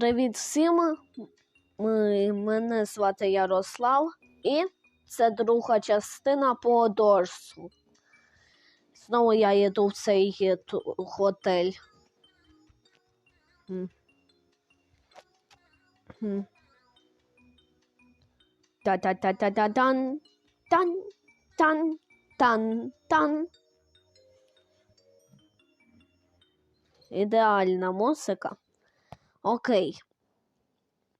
Привіт всім! Мене звати Ярослав, і це друга частина по Дорсу. Знову я їду в цей готель. Та-та-та-та-та-дан. Тан, тан, тан, тан. Ідеальна музика. Окей.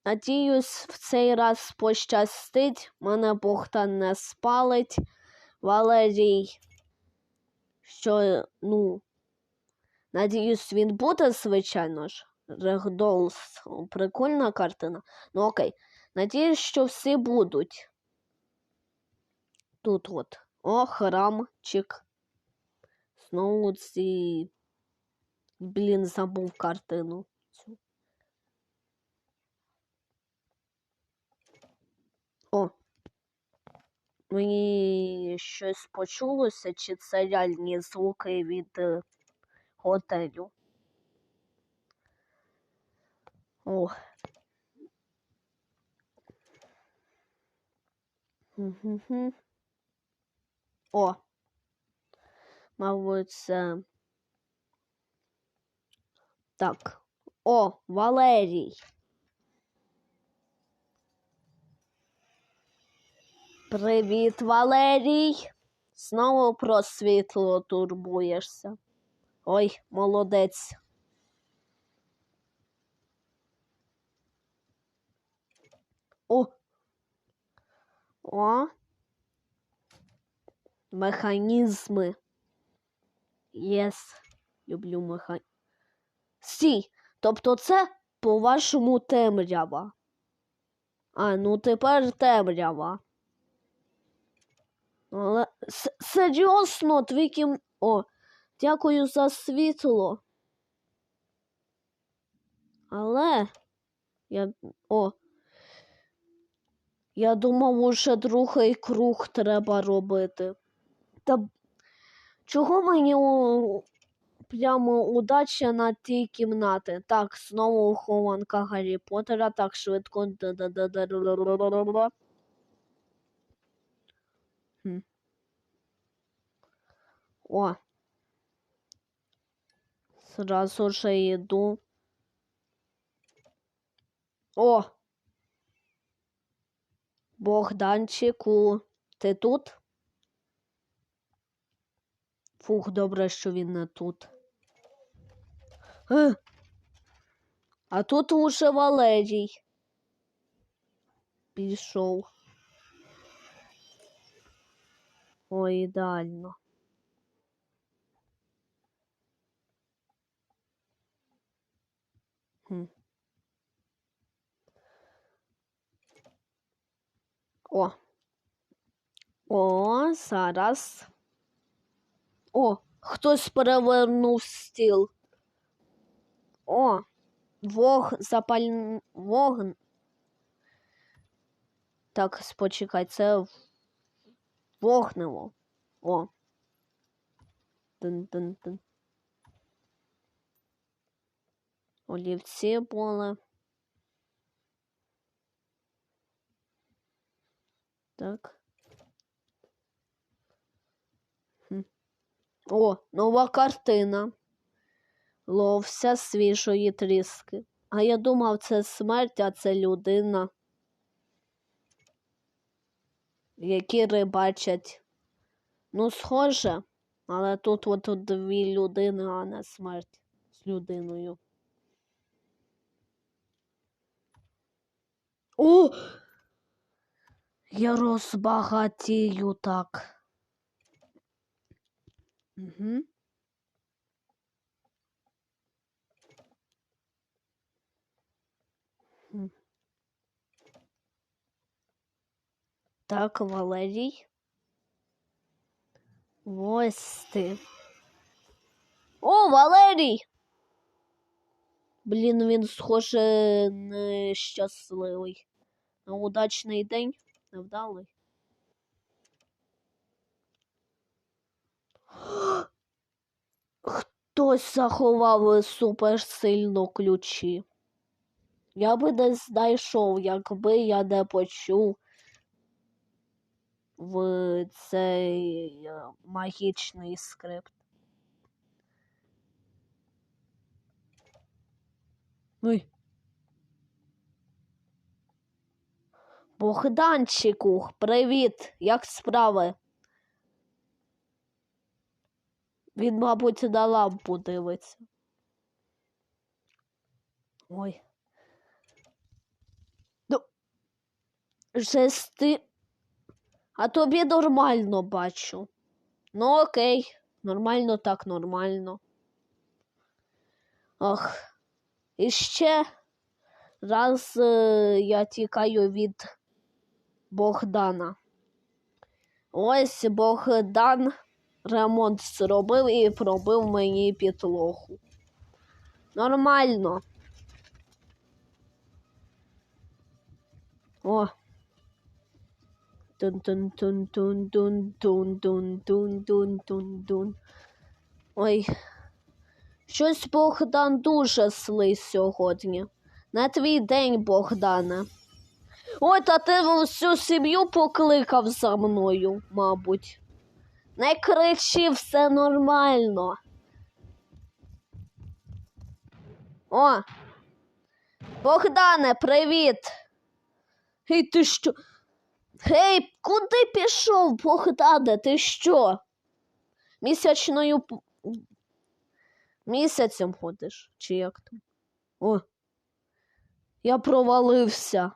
Надіюсь, в цей раз пощастить. Мене Богдан не спалить. Валерій. Що, ну. Надіюсь, він буде, звичайно ж. Регдолс. Прикольна картина. Ну окей. Надіюсь, що всі будуть. Тут от. О, храмчик. Знову ці. Блін, забув картину. Мені щось почулося, чи це реальні звуки від готелю. О. Мгм. О. Мабуть, це. Так. О, Валерій. Привіт, Валерій. Знову про світло турбуєшся. Ой, молодець. О. О. Механізми. Єс. Люблю механізми. Стій. Тобто це по-вашому темрява. А, ну тепер темрява. Але серйозно, твій кім... О, дякую за світло. Але я. О. Я думав, уже другий круг треба робити. Та чого мені у... прямо удача на ті кімнати? Так, знову хованка Гаррі Поттера, так швидко. О. Сразу же иду. О! Богданчику, ти тут? Фух, добре, що він не тут. Е. А тут уже Валерій. Пішов. Ой, ідеально. Хм. О. О, зараз. О, хтось перевернув стіл. О, вог запаль... вогн. Так, спочекай, це вогнево. О. Тин-тин-тин. Олівці були. Так. Хм. О, нова картина. Ловся свіжої тріски. А я думав, це смерть, а це людина. Які рибачать. Ну, схоже, але тут от дві людини, а не смерть з людиною. О! Я розбагатію так. Угу. Так, Валерій. Ось ти. О, Валерій! Блін, він схоже нещасливий. На удачний день невдалий. Хтось заховав суперсильно ключі. Я би не знайшов, якби я не почув в цей е, магічний скрипт. Богданчику, привіт! Як справи? Він, мабуть, на лампу дивиться. Ой. Ну, жести. А тобі нормально бачу. Ну, окей, нормально так нормально. Ох. І ще раз е, я тікаю від Богдана. Ось Богдан ремонт зробив і пробив мені підлогу. Нормально. О. Тун-тун-тун-тун-тун-тун-тун-тун-тун-тун. Ой. Щось Богдан дуже слий сьогодні. На твій день, Богдане. Ой, та ти всю сім'ю покликав за мною, мабуть. Не кричи, все нормально. О! Богдане, привіт! Гей, ти що? Гей, куди пішов, Богдане, ти що? Місячною місяцем ходиш, чи як там? О, я провалився.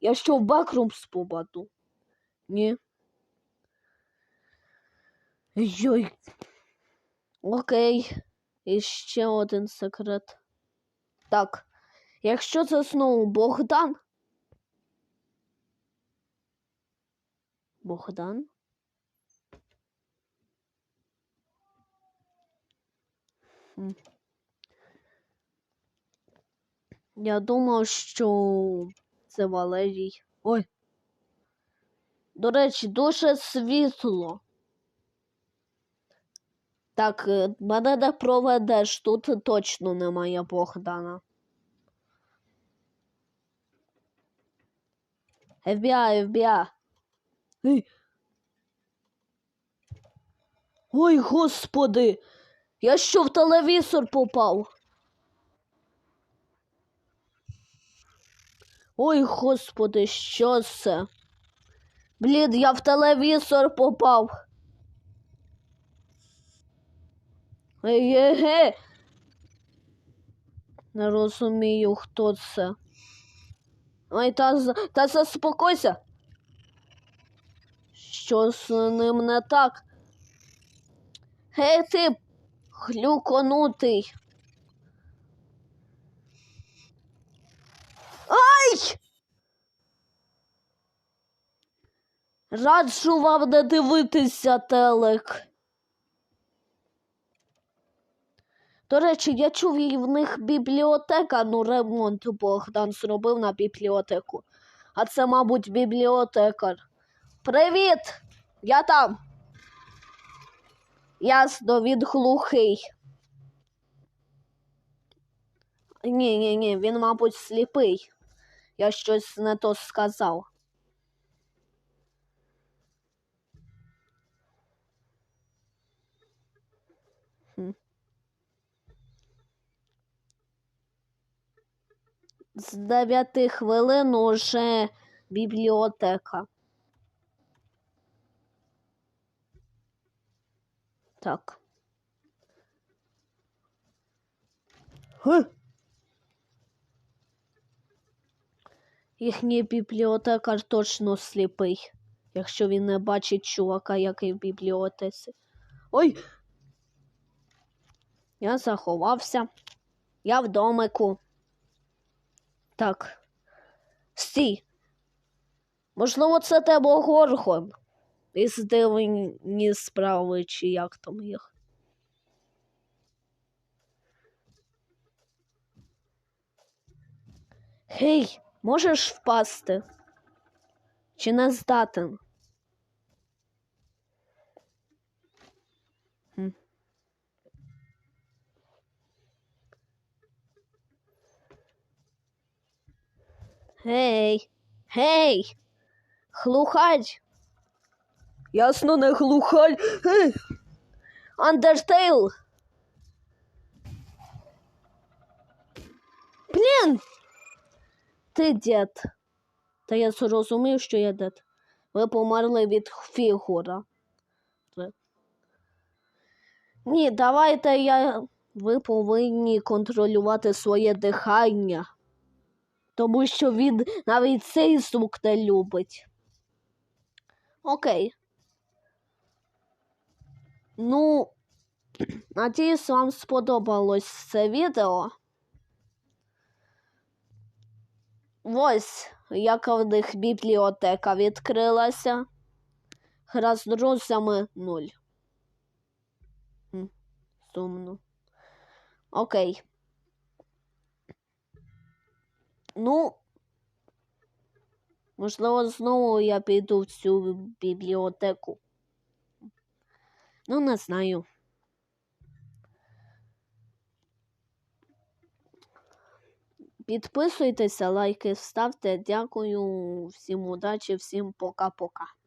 Я що в бакрумс попаду? Ні. Йой. Окей. І ще один секрет. Так. Якщо це знову Богдан. Богдан? Я думав, що це Валерій. Ой. До речі, дуже світло. Так, е, мене не проведеш, тут точно немає Богдана. FBI, FBI. Ой, господи! Я що в телевізор попав? Ой, господи, що це? Блін, я в телевізор попав. Еге. Не розумію, хто це. Ой, та, та заспокойся. Що з ним не так? Гей ти, глюконутий. Ай! Раджу вам не дивитися телек. До речі, я чув, і в них бібліотека, ну ремонт Богдан зробив на бібліотеку. А це, мабуть, бібліотекар. Привіт! Я там. Ясно, він глухий. Ні, ні, ні, він, мабуть, сліпий. Я щось не то сказав. З дев'яти хвилин уже бібліотека. Так. Ге. Їхній бібліотекар точно сліпий, якщо він не бачить чувака, який в бібліотеці. Ой! Я заховався. Я в домику. Так. Стій. Можливо, це тебе Горгон. Із дивні справи, чи як там їх. Гей, можеш впасти? Чи не здатен? Гей, гей, глухарь. Ясно, не. Гей. Андертейл. Блін. Ти дід. Та я зрозумів, що я дід. Ви померли від фігура. Ні, давайте я. Ви повинні контролювати своє дихання. Тому що він навіть цей звук не любить. Окей. Ну, надіюсь, вам сподобалось це відео. Ось яка в них бібліотека відкрилася. Гра з друзями нуль. Сумно. Окей. Ну, можливо, знову я піду в цю бібліотеку. Ну, не знаю. Підписуйтеся, лайки ставте. Дякую, всім удачі, всім пока-пока.